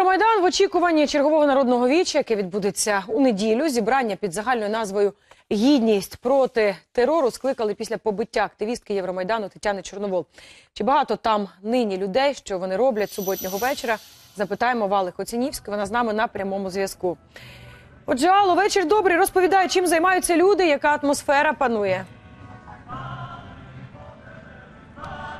Євромайдан в очікуванні чергового народного віча, яке відбудеться у неділю. Зібрання під загальною назвою Гідність проти терору скликали після побиття активістки Євромайдану Тетяни Чорновол. Чи багато там нині людей, що вони роблять суботнього вечора? Запитаємо Вали Хоцінівської. Вона з нами на прямому зв'язку. Отже, Алло, вечір добрий. Розповідаю, чим займаються люди, яка атмосфера панує.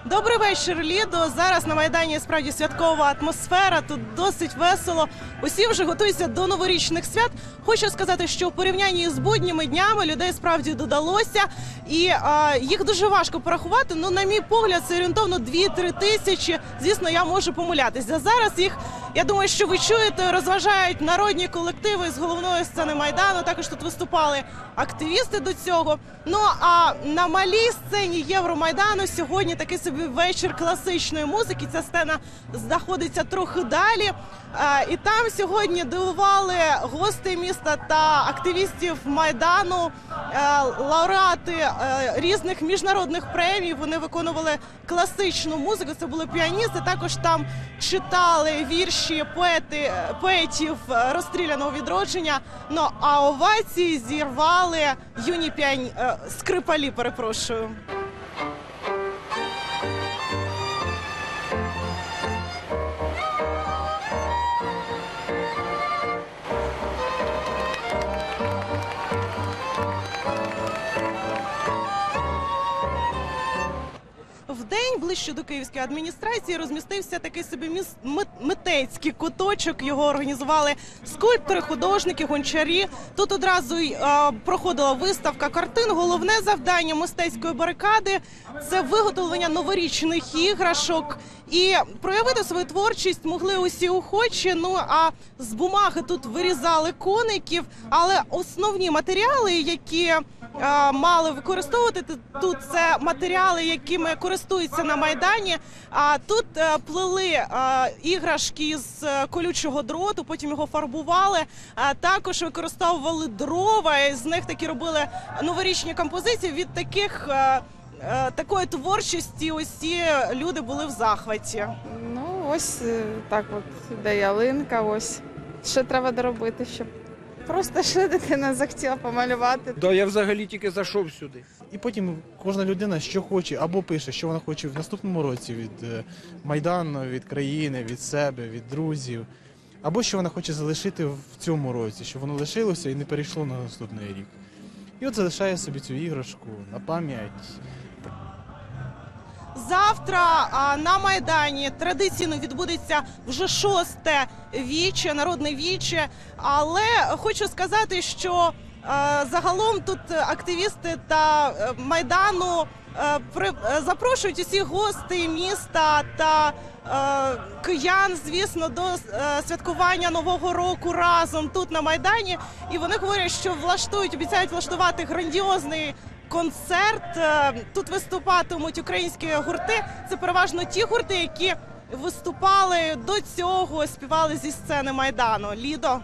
Добрий вечір, Лідо. Зараз на майдані справді святкова атмосфера. Тут досить весело. Усі вже готуються до новорічних свят. Хочу сказати, що в порівнянні з будніми днями людей справді додалося, і а, їх дуже важко порахувати. Ну, на мій погляд, це орієнтовно 2-3 тисячі. Звісно, я можу помилятися. Зараз їх. Я думаю, що ви чуєте, розважають народні колективи з головної сцени майдану. Також тут виступали активісти до цього. Ну а на малій сцені Євромайдану сьогодні такий собі вечір класичної музики. Ця сцена знаходиться трохи далі. І там сьогодні дивували гости міста та активістів майдану, е, лауреати е, різних міжнародних премій. Вони виконували класичну музику. Це були піаністи. Також там читали вірші поети поетів е, розстріляного відродження. Ну а овації зірвали юні піані е, скрипалі. Перепрошую. День ближче до київської адміністрації розмістився такий собі міс- мит- митецький куточок. Його організували скульптори, художники, гончарі. Тут одразу й е, проходила виставка картин. Головне завдання мистецької барикади це виготовлення новорічних іграшок. І проявити свою творчість могли усі охочі. Ну а з бумаги тут вирізали коників. Але основні матеріали, які е, мали використовувати тут, це матеріали, якими користуються на майдані. А тут е, плели е, іграшки з е, колючого дроту, потім його фарбували. А також використовували дрова. І з них такі робили новорічні композиції. Від таких такої творчості усі люди були в захваті. Ну, ось так от іде ялинка, ось. Що треба доробити, щоб просто ще дитина захотіла помалювати. Да, я взагалі тільки зайшов сюди. І потім кожна людина що хоче, або пише, що вона хоче в наступному році від е, Майдану, від країни, від себе, від друзів, або що вона хоче залишити в цьому році, щоб воно лишилося і не перейшло на наступний рік. І от залишає собі цю іграшку на пам'ять. Завтра на майдані традиційно відбудеться вже шосте віче, народне віче. Але хочу сказати, що е, загалом тут активісти та е, майдану е, при, запрошують усіх гостей міста та киян, звісно, до святкування нового року разом тут на майдані. І вони говорять, що влаштують, обіцяють влаштувати грандіозний концерт. Е, Тут виступатимуть українські гурти. Це переважно ті гурти, які виступали до цього, співали зі сцени майдану. Лідо.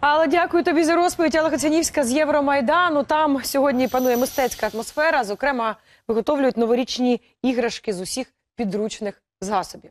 Але дякую тобі за розповідь. Алла Хоцянівська з Євромайдану. Там сьогодні панує мистецька атмосфера. Зокрема, виготовлюють новорічні іграшки з усіх підручних засобів.